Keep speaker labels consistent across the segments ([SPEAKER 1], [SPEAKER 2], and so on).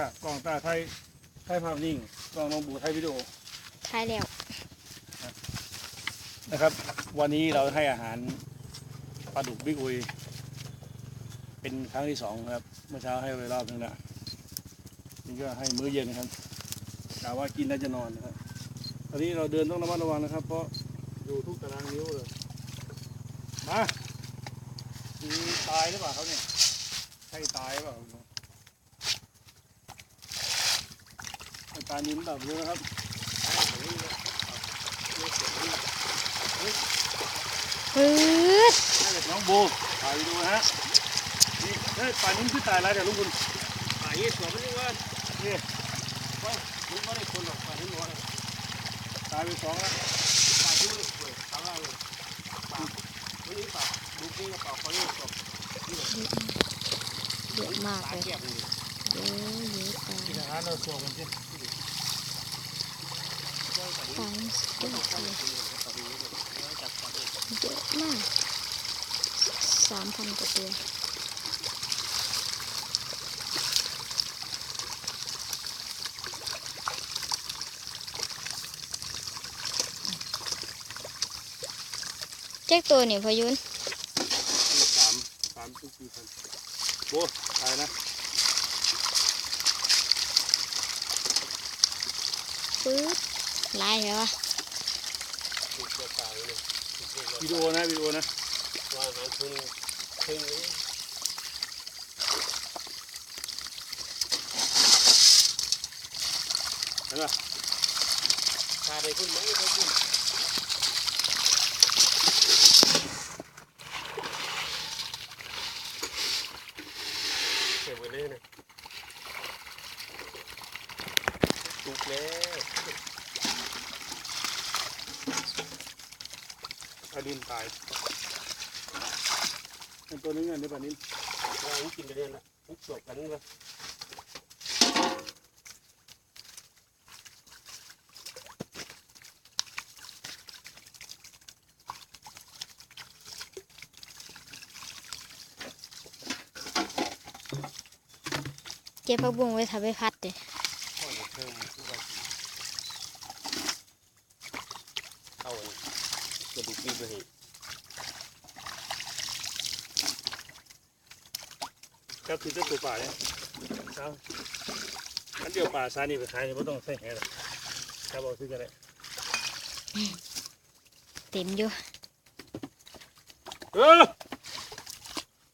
[SPEAKER 1] อะกล้องตาไทยไทยภาพนิ่งกล้องน้องบูไทยวิดีโอ
[SPEAKER 2] ท้ายแล้ว
[SPEAKER 1] นะครับ วันนี้เราให้อาหารปลาดุกบิ๊กอุย เป็นครั้งที่สองครับ เมื่อเช้าให้ไปรอบนึงแล้วนี่ก็ให้มื้อเย็นครับกะว่ากินแล้วจะนอนนะครับตอนนี้เราเดินต้องระมัดระวังนะครับ เพราะดูทุกตารางนิ้วเลยมามีตายหรือเปล่าเขาเนี่ยใช่ตายหรือเปล่า ไอ้ตานิ้นแบบนี้นะครับ
[SPEAKER 2] ปื๊ด
[SPEAKER 1] น้องบูถ่ายดูนะฮะนี่เฮ้ยป่านนี้คือตายแล้วเดี๋ยวลุงคุณ
[SPEAKER 3] ป่ายี่สวนมันนี่ว่า
[SPEAKER 1] นี่
[SPEAKER 3] ว่ามันไม่ได้คนหรอกป่าที่หัว
[SPEAKER 1] ตายไปสองแล้ว
[SPEAKER 3] ป่าที่มันป่วยทำอะไรป่าวันนี้ป่าดูกิ้งกับป่าเขาเนี่ยสด
[SPEAKER 2] เยอะมาก
[SPEAKER 3] ตา
[SPEAKER 2] เลย
[SPEAKER 3] แก้มนี่
[SPEAKER 2] เยอะเยอะตาย
[SPEAKER 1] กินอาหารเราโซ่กันสิ
[SPEAKER 2] ตายสุดยอดเลยเยอะมากสามพันกว่าตัวเจ๊กตัวนี่พยุน
[SPEAKER 1] สามสามทุกสี่พันโบ้ตายนะ
[SPEAKER 2] ปื๊บ ดลายเหรอวะ
[SPEAKER 1] วิดีโอนะวิดีโอนะ
[SPEAKER 3] ว่าอาหารคุณเพ่งนี้
[SPEAKER 1] เห็นป่ะ
[SPEAKER 3] ชาได้คุณไหมได้คุณเก็บไว้เลยนะตุกแล้ว
[SPEAKER 1] ปลาดินตายเป็นตัวนึงอะเดี๋ยวปลาดิน
[SPEAKER 3] ว่าอันกินไปเรื่อยละทุกสวดกันเลย
[SPEAKER 2] เก็บผักบุ้งไว้ทำไปพัดเด้
[SPEAKER 3] พ่อจะเพิ่มทุ กระดูกปีไปเห็น
[SPEAKER 1] ครับคือเจ้าตัวป่าเนี่ยครับอันเดียวป่าซานี่ไปขายเนี่ยไม่ต้องใส่แหหรอกครับเอาซื้อกันเลย
[SPEAKER 2] เต็มอยู่
[SPEAKER 1] เออ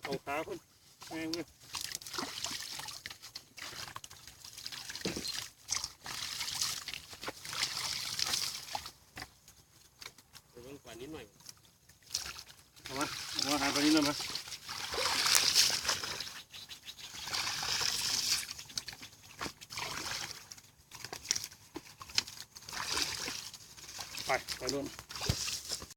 [SPEAKER 1] เอาขาคุณแม่งเลย
[SPEAKER 3] เดี๋ยวมั นิดหน่อย
[SPEAKER 1] เอามาเอามาหารปนิดหน่อยมาไปไปรุ่น